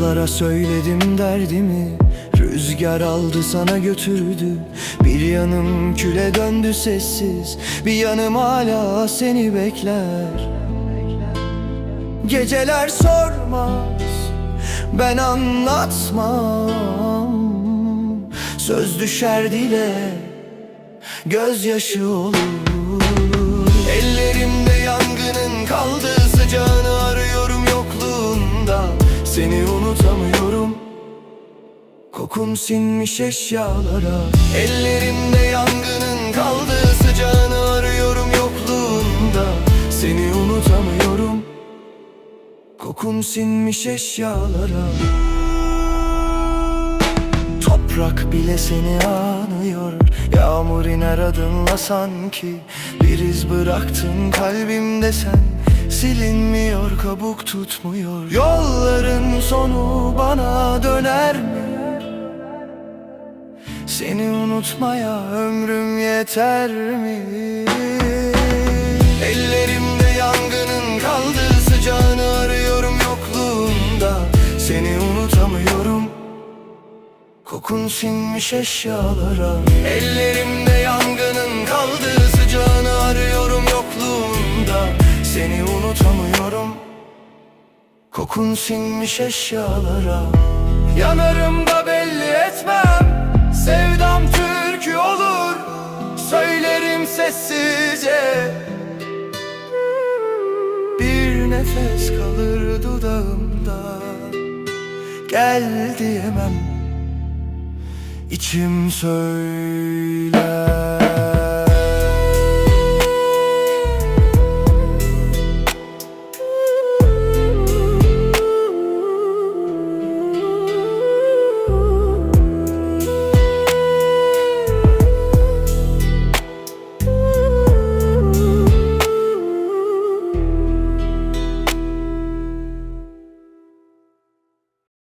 Rüzgara söyledim derdimi Rüzgar aldı sana götürdü. Bir yanım küle döndü sessiz Bir yanım hala seni bekler. Geceler sormaz Ben anlatmam. Söz düşer dile Gözyaşı olur. Ellerimde yangının Seni unutamıyorum. Kokun sinmiş eşyalara. Ellerimde yangının kaldı Sıcağını arıyorum yokluğunda. Seni unutamıyorum. Kokun sinmiş eşyalara. Toprak bile seni anıyor. Yağmur iner adınla sanki. Bir iz bıraktın kalbimde sen Silinmiyor kabuk tutmuyor Yolların sonu bana döner mi? Seni unutmaya ömrüm yeter mi? Ellerimde yangının kaldı Sıcağını arıyorum yokluğunda Seni unutamıyorum Kokun sinmiş eşyalara Ellerimde Seni unutamıyorum. Kokun sinmiş eşyalara. Yanarım da belli etmem. Sevdam türkü olur. Söylerim sessizce. Bir nefes kalır dudağımda. Gel diyemem. İçim söyler